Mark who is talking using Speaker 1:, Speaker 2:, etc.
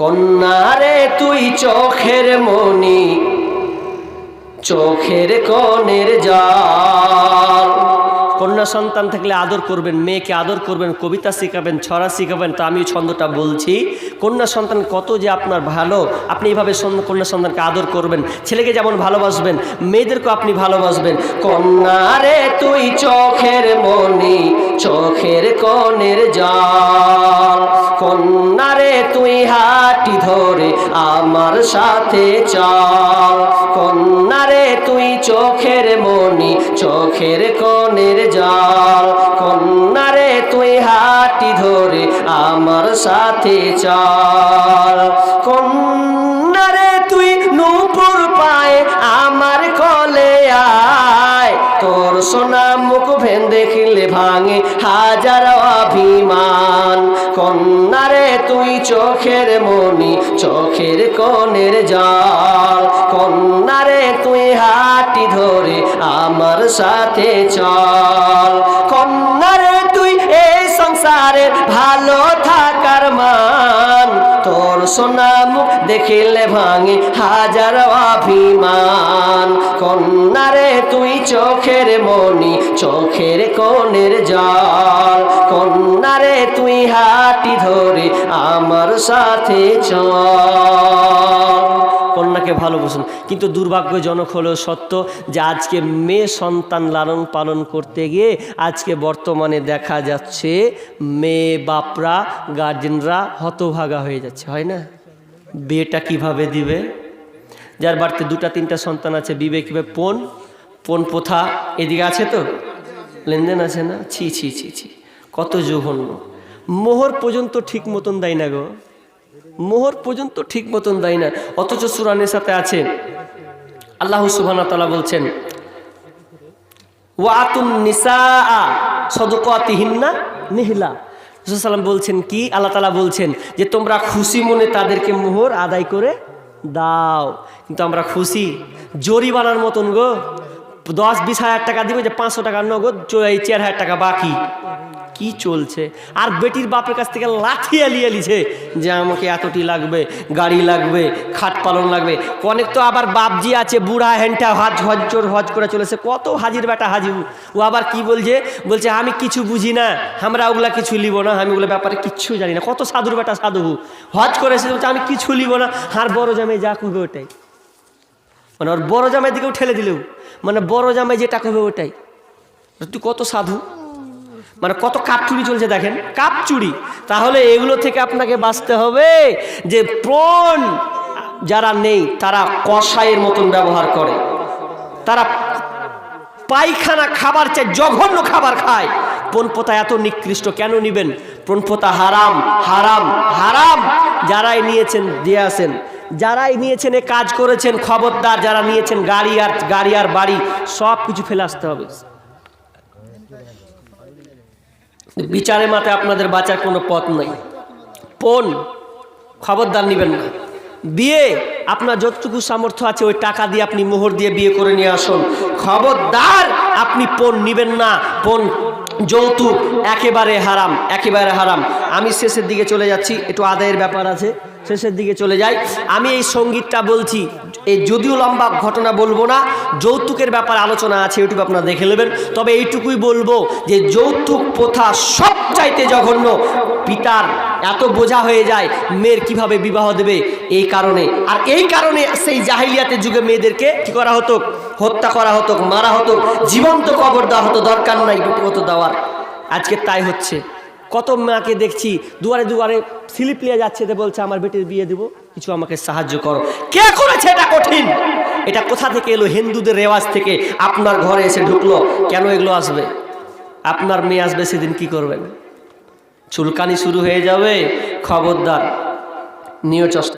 Speaker 1: কন্যারে তুই চোখের মনি চোখের কনের জাল। কন্যা সন্তান থাকলে আদর করবেন, মেয়েকে আদর করবেন, কবিতা শেখাবেন, ছড়া শেখাবেন, তো আমি ছন্দটা বলছি। কন্যা সন্তান কত যে আপনার ভালো, আপনি এইভাবে কন্যা সন্তানকে আদর করবেন, ছেলেকে যেমন ভালোবাসবেন, মেয়েদেরকেও আপনি ভালোবাসবেন। কন্যারে তুই চোখের মনি, চোখের কনের জাল। কন্যারে তুই হাটি ধরে আমার সাথে চল। চোখের কনের জাল কন্যারে তুই হাটি ধরে আমার সাথে চল। কন্যারে তোর সোনা মুখ ভেন দেখিলে ভাঙে হাজার অভিমান। কন্যারে, তুই চোখের মনি চোখের কনের জাল। কন্যারে, তুই হাটি ধরে আমার সাথে চল। কন্যারে, তুই এই সংসারের ভালো সোনা মুখ দেখিলে ভাঙে হাজার অভিমান। কন্যারে, তুই চোখের মনি চোখের কোণের জল। কন্যারে, তুই হাটি ধরে আমার সাথে চল। কন্যাকে ভালোবাসুন। কিন্তু দুর্ভাগ্যজনক হলো সত্য যে আজকে মেয়ে সন্তান লালন পালন করতে গিয়ে আজকে বর্তমানে দেখা যাচ্ছে মেয়ে বাপরা গার্জেনরা হতভাগা হয়ে যাচ্ছে, হয় না? বিয়েটা কীভাবে দিবে? যার বাড়িতে দুটা, তিনটা সন্তান আছে বিবে কীভাবে? পণ পণ প্রথা, এদিকে আছে তো? লেনদেন আছে না? ছি ছি ছি ছি। কত জঘন্য মোহর পর্যন্ত ঠিক মতন দেয় না গো। মোহর পর্যন্ত ঠিক মতন দেয় না। অথচ সুরানের সাথে আছে। আল্লাহ সুবহান তালা বলছেন ওয়াতুন নিসা সদকাতিহিন্না নিহিলা। সাল্লাম বলছেন, কি? আল্লাহ তালা বলছেন যে, তোমরা খুশি মনে তাদেরকে মোহর আদায় করে দাও। কিন্তু আমরা খুশি। জরিমানার মতন গো। দশ, বিশ হাজার টাকা দিবে যে পাঁচশো টাকা নগদ এই চার হাজার টাকা বাকি। কি চলছে? আর বেটির বাপের কাছ থেকে লাঠি আলিয়ে লিছে যে আমাকে এতটি লাগবে, গাড়ি লাগবে, খাট পালন লাগবে। অনেক তো আবার বাপজি আছে, বুড়া হ্যান্টা হজ হজর হজ করে চলেছে। কত হাজির বেটা হাজি ও আবার কি বলছে? বলছে, আমি কিছু বুঝি না, আমরা ওগুলা কিছু লিব না। আমি ওগুলো ব্যাপারে কিচ্ছু জানি না। কত সাধুর বেটা সাধু। হজ করেছে, বলছে, আমি কিছু লিব না। আর বড় জামে যা করবে ওটাই। মানে ওর বড় জামাই দিকেও ঠেলে দিলেও। মানে বড় জামাই যেটা করবে ওটাই। তুই কত সাধু? মানে কত কাপ চুরি চলছে দেখেন। কাপ চুরি। তাহলে এগুলো থেকে আপনাকে বাঁচতে হবে যে প্রণ যারা নেই, তারা কষায়ের মতন ব্যবহার করে। তারা পায়খানা খাবার চাই জঘন্য খাবার খায়। পণপোতা এত নিকৃষ্ট, কেন নিবেন? পণপোতা হারাম হারাম হারাম। যারাই নিয়েছেন, দিয়ে আসেন। যারাই নিয়েছেন এ কাজ করেছেন, খবরদার যারা নিয়েছেন, গাড়ি আর গাড়ি আর বাড়ি, সব কিছু ফেলে আসতে হবে। বিচারে মাথায় আপনাদের বাঁচার কোনো পথ নেই। পণ খবরদার নেবেন না। বিয়ে আপনার যতটুকু সামর্থ্য আছে, ওই টাকা দিয়ে আপনি মোহর দিয়ে বিয়ে করে নিয়ে আসুন। খবরদার, আপনি পণ নিবেন না। পণ যৌতুক একেবারে হারাম একেবারে হারাম। আমি শেষের দিকে চলে যাচ্ছি, একটু আদায়ের ব্যাপার আছে। শেষের দিকে চলে যাই। আমি এই সঙ্গীতটা বলছি এই যদিও লম্বা ঘটনা বলব না, যৌতুকের ব্যাপার আলোচনা আছে ইউটিউব আপনারা দেখে নেবেন। তবে এইটুকুই বলব যে যৌতুক প্রথা সব চাইতে জঘন্য। পিতার এত বোঝা হয়ে যায়, মেয়ের কীভাবে বিবাহ দেবে এই কারণে। আর এই কারণে সেই জাহিলিয়াতের যুগে মেয়েদেরকে কি করা হতো? হত্যা করা হতো, মারা হতো, জীবন্ত কবর দেওয়া হতো, দরকার নাই ব্যক্তিগত দেওয়ার। আজকে তাই হচ্ছে। কত মাকে দেখছি, দুয়ারে দুয়ারে স্লিপ নিয়ে যাচ্ছে বলছে, আমার বেটির বিয়ে দেবো, কিছু আমাকে সাহায্য করো। কে করেছে এটা কঠিন? এটা কোথা থেকে এলো? হিন্দুদের রেওয়াজ থেকে আপনার ঘরে এসে ঢুকলো? কেন এগুলো আসবে? আপনার মেয়ে আসবে, সেদিন কি করবেন? চুলকানি শুরু হয়ে যাবে, খবরদার নিয়ে